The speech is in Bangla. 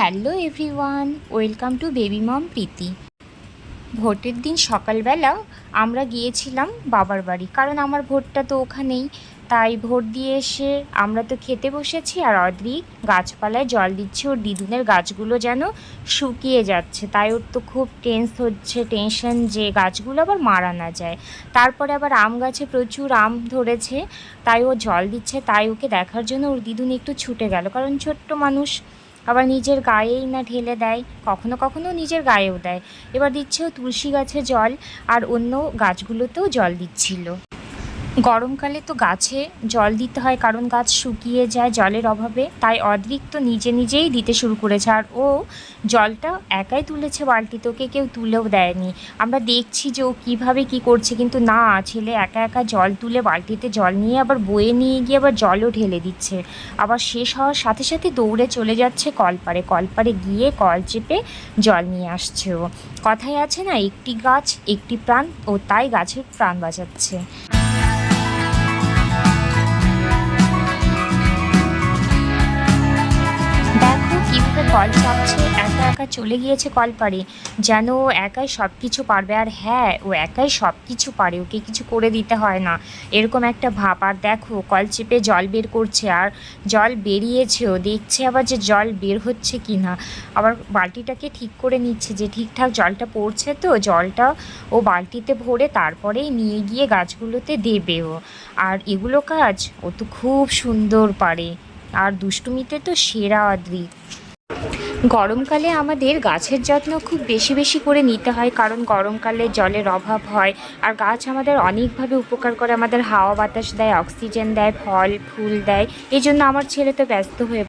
Hello everyone, welcome to baby mom Preeti. ভোটের দিন সকালবেলা আমরা গিয়েছিলাম বাবার বাড়ি, কারণ আমার ভোটটা তো ওখানেই। তাই ভোট দিয়ে এসে আমরা তো খেতে বসেছি আর অদ্রিক গাছপালায় জল দিচ্ছে, ওর দিদুনের গাছগুলো যেন শুকিয়ে যাচ্ছে। তাই ওর তো খুব টেন্স হচ্ছে টেনশন যে গাছগুলো আবার মারা না যায়। তারপরে আবার আম গাছে প্রচুর আম ধরেছে, তাই ও জল দিচ্ছে, তাই ওকে দেখার জন্য ওর দিদুন একটু ছুটে গেল, কারণ ছোট্ট মানুষ। আবার নিজের গায়েই না ঢেলে দেয়, কখনো কখনো নিজের গায়েও দেয়। এবার দিচ্ছে তুলসী গাছে জল, আর অন্য গাছগুলোতেও জল দিচ্ছিল। গরমকালে তো গাছে জল দিতে হয়, কারণ গাছ শুকিয়ে যায় জলের অভাবে। তাই অদ্রিক তো নিজে নিজেই দিতে শুরু করেছে। আর ও জলটা একাই তুলেছে বালতিতে, ওকে কেউ তুলেও দেয়নি। আমরা দেখছি যে ও কীভাবে কি করছে, কিন্তু না, ছেলে একা একা জল তুলে বালতিতে জল নিয়ে আবার বয়ে নিয়ে গিয়ে আবার জলও ঢেলে দিচ্ছে। আবার শেষ হওয়ার সাথে সাথে দৌড়ে চলে যাচ্ছে কলপারে। কলপারে গিয়ে কল চেপে জল নিয়ে আসছে ও। কথায় আছে না, একটি গাছ একটি প্রাণ, ও তাই গাছের প্রাণ বাঁচাচ্ছে। কল চাপছে একা একা চলে গিয়েছে কল পারে যেন ও একাই সব কিছু পারবে, আর হ্যাঁ ও একাই সব কিছু পারে, ওকে কিছু করে দিতে হয় না। এরকম একটা ভাব, আর দেখো কল চেপে জল বের করছে, আর জল বেরিয়েছেও, দেখছে আবার যে জল বের হচ্ছে কি না আবার বালতিটাকে ঠিক করে নিচ্ছে যে, ঠিকঠাক জলটা পড়ছে তো, জলটা ও বালতিতে ভরে তারপরেই নিয়ে গিয়ে গাছগুলোতে দেবে ও। আর এগুলো কাজ, ও তো খুব সুন্দর পারে। আর দুষ্টুমিতে তো সেরা অদ্রিক গরমকালে আমাদের গাছের যত্ন খুব বেশি বেশি করে নিতে হয়, কারণ গরমকালে জলের অভাব হয়। আর গাছ আমাদের অনেকভাবে উপকার করে, আমাদের হাওয়া বাতাস দেয়, অক্সিজেন দেয়, ফল, ফুল দেয়। এই জন্য আমার ছেলে তো ব্যস্ত হয়ে